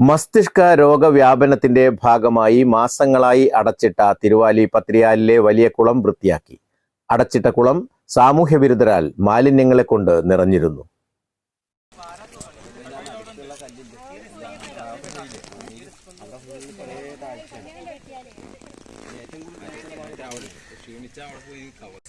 മസ്തിഷ്ക രോഗവ്യാപനത്തിന്റെ ഭാഗമായി മാസങ്ങളായി അടച്ചിട്ട തിരുവാലി പത്രിയാലിലെ വലിയ കുളം വൃത്തിയാക്കി. അടച്ചിട്ട കുളം സാമൂഹ്യ വിരുദ്ധരാൽ മാലിന്യങ്ങളെ കൊണ്ട് നിറഞ്ഞിരുന്നു.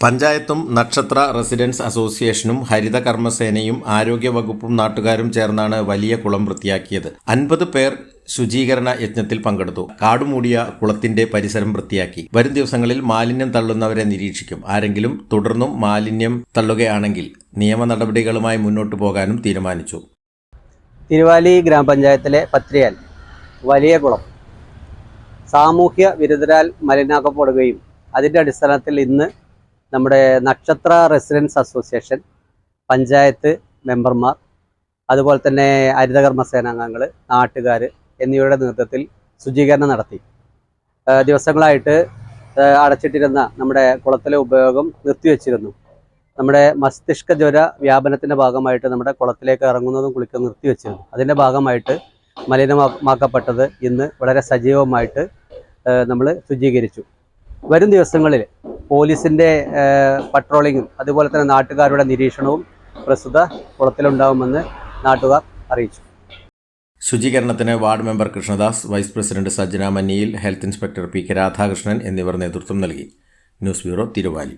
പഞ്ചായത്തും നക്ഷത്ര റെസിഡൻസ് അസോസിയേഷനും ഹരിത കർമ്മസേനയും ആരോഗ്യ വകുപ്പും നാട്ടുകാരും ചേർന്നാണ് വലിയ കുളം വൃത്തിയാക്കിയത്. അൻപത് പേർ ശുചീകരണ യജ്ഞത്തിൽ പങ്കെടുത്തു. കാടുമൂടിയ കുളത്തിന്റെ പരിസരം വൃത്തിയാക്കി. വരും ദിവസങ്ങളിൽ മാലിന്യം തള്ളുന്നവരെ നിരീക്ഷിക്കും. ആരെങ്കിലും തുടർന്നും മാലിന്യം തള്ളുകയാണെങ്കിൽ നിയമ നടപടികളുമായി മുന്നോട്ടു പോകാനും തീരുമാനിച്ചു. തിരുവാലി ഗ്രാമപഞ്ചായത്തിലെ പത്രിയാൽ വലിയ കുളം. സാമൂഹ്യ വിരുദ്ധരാൽ മലിനാക്കപ്പെടുകയും അതിന്റെ അടിസ്ഥാനത്തിൽ ഇന്ന് നമ്മുടെ നക്ഷത്ര റെസിഡൻസ് അസോസിയേഷൻ പഞ്ചായത്ത് മെമ്പർമാർ അതുപോലെ തന്നെ ഹരിതകർമ്മ സേനാംഗങ്ങൾ നാട്ടുകാർ എന്നിവരുടെ നേതൃത്വത്തിൽ ശുചീകരണം നടത്തി. ദിവസങ്ങളായിട്ട് അടച്ചിട്ടിരുന്ന നമ്മുടെ കുളത്തിലെ ഉപയോഗം നിർത്തിവെച്ചിരുന്നു. നമ്മുടെ മസ്തിഷ്ക ജ്വര വ്യാപനത്തിന്റെ ഭാഗമായിട്ട് നമ്മുടെ കുളത്തിലേക്ക് ഇറങ്ങുന്നതും കുളിക്കുന്നതും നിർത്തിവെച്ചിരുന്നു. അതിന്റെ ഭാഗമായിട്ട് മലിനമാക്കപ്പെട്ടത് ഇന്ന് വളരെ സജീവമായിട്ട് നമ്മൾ ശുചീകരിച്ചു. വരും ദിവസങ്ങളിൽ പോലീസിന്റെ പട്രോളിങ്ങും അതുപോലെ തന്നെ നാട്ടുകാരുടെ നിരീക്ഷണവും പ്രസ്തുത കുളത്തിലുണ്ടാവുമെന്ന് നാട്ടുകാർ അറിയിച്ചു. ശുചീകരണത്തിന് ward member Krishnadas vice president Sajjana മന്നിയിൽ health inspector P K Radhakrishnan എന്നിവർ നേതൃത്വം നൽകി. News bureau Thiruvali.